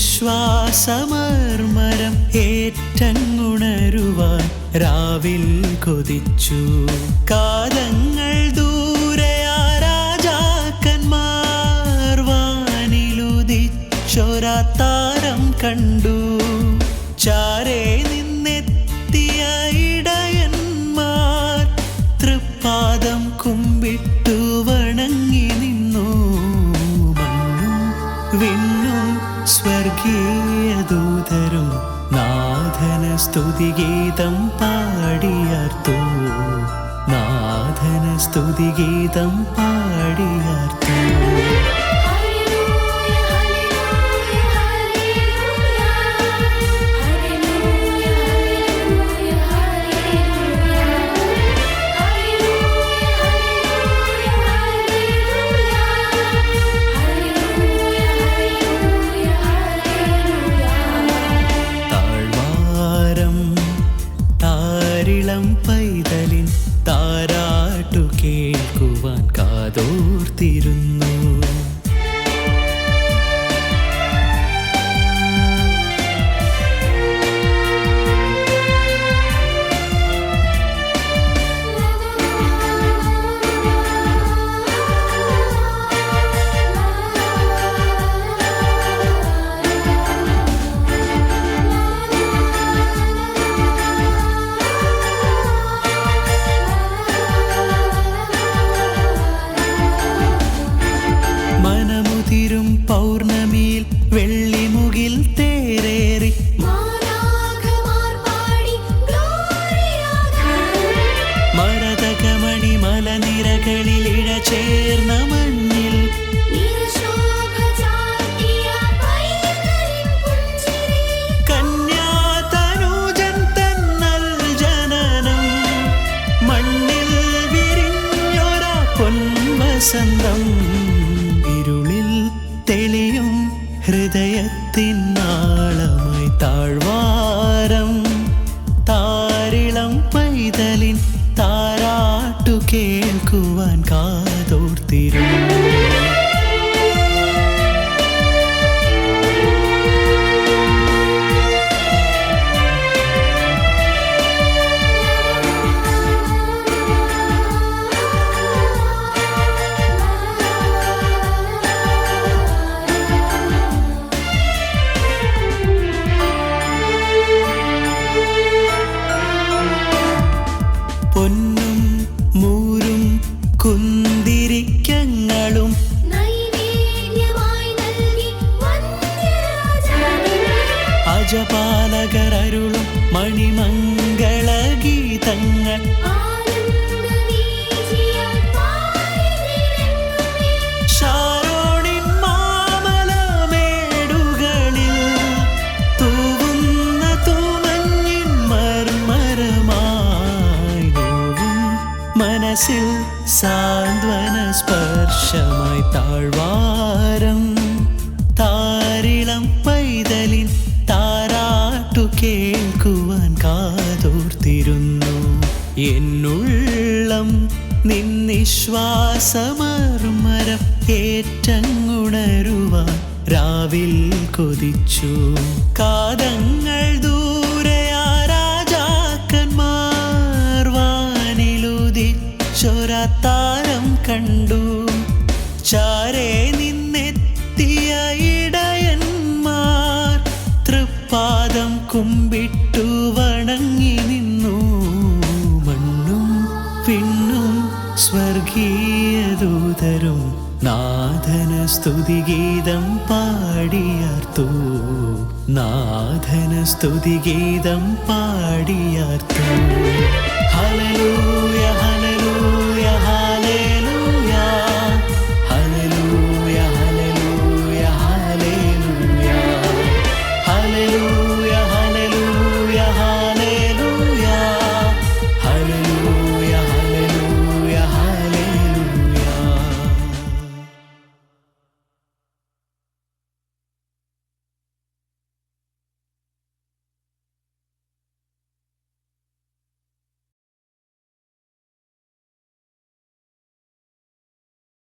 നിന്നിശ്വാസമർമരം ഏറ്റങ്ങുണരുവാൻ രാവിൽ കൊതിച്ചു. കാതങ്ങൾ ദൂരയാ രാജാക്കന്മാർ കണ്ടു. ചാരേ നിന്നെത്തിയ ഇടയന്മാർ തൃപ്പാദം കുമ്പിട്ടു വണങ്ങി നിന്നു. വിണ്ണും സ്വർഗീയ ദൂതരും നാഥന സ്തുതിഗീതം പാടിയാർത്തു. നാഥന സ്തുതിഗീതം പാടിയാർത്തു. താരിളം പൈതലിൻ താരാട്ടു പൊൻവസന്തം ഇരുളിൽ തെളിയും ഹൃദയത്തിൻ നാളമായി താഴ്വാരം. താരിളം പൈതലിൻ താരാട്ടു കേൾക്കുവാൻ കാതോർത്തിരുന്നു അജപാലകരരുളും മണിമംഗള ഗീതങ്ങൾ സാന്ത്വന സ്പർശമായി താഴ്വാരം കേൾക്കുവാൻ കാതോർത്തിരുന്നു. എന്നുള്ളം നിന്നിശ്വാസമർമരം ഏറ്റങ്ങുണരുവാൻ രാവിൽ കൊതിച്ചു. കാതങ്ങൾ ദൂരയാ രാജാക്കന്മാർ വാനിലുദിച്ചൊരാ ചൊരത്താരം കണ്ടു. ചാരേ നിന്നെത്തിയ ഇടയന്മാർ കുമ്പിട്ടു വണങ്ങി നിന്നു. മണ്ണും പിണ്ണും സ്വർഗീയ ദൂതരും നാഥന സ്തുതിഗീതം പാടിയാർത്തു. നാഥന സ്തുതിഗീതം പാടിയാർത്തു. Hallelujah hallelujah.